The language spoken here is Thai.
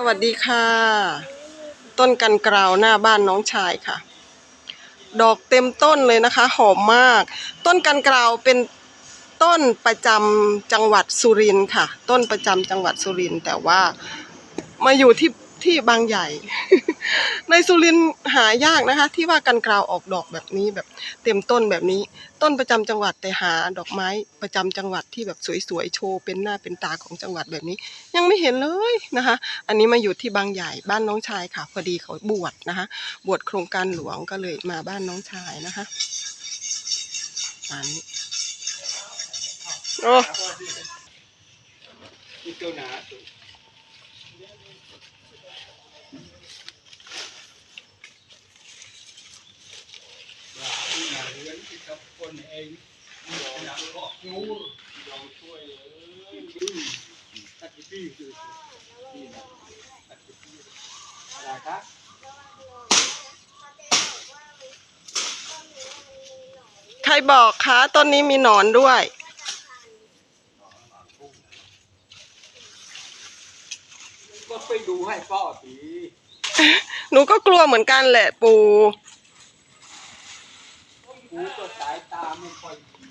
สวัสดีค่ะ ต้นกันกราวหน้าบ้านน้องชายค่ะ ดอกเต็มต้นเลยนะคะ หอมมาก ต้นกันกราวเป็นต้นประจำจังหวัดสุรินทร์ค่ะ ต้นประจำจังหวัดสุรินทร์แต่ว่ามาอยู่ที่ที่บางใหญ่ ในสุรินทร์หายากนะคะ ที่ว่ากันกราวออกดอกแบบนี้แบบเต็มต้นแบบนี้ ต้นประจำจังหวัดแต่หาดอกไม้ประจำจังหวัดที่แบบสวยๆโชว์เป็นหน้าเป็นตาของจังหวัดแบบนี้ ยังไม่เห็นเลยนะคะ อันนี้มาอยู่ที่บางใหญ่บ้านน้องชายค่ะ พอดีเขาบวชนะคะ บวชโครงการหลวงก็เลยมาบ้านน้องชายนะคะอันนี้โอ้ nak รื่อง kita pun เองยอมรับก็งูยอมช่วยเลยตัดที่พี่คือนี่นะตัดที่พี่อะไรครับใครบอกคะต้นนี้มีหนอนด้วยก็ไปดูให้พ่อทีหนูก็กลัวเหมือนกันแหละปู กูก็สายตาไม่ค่อยดี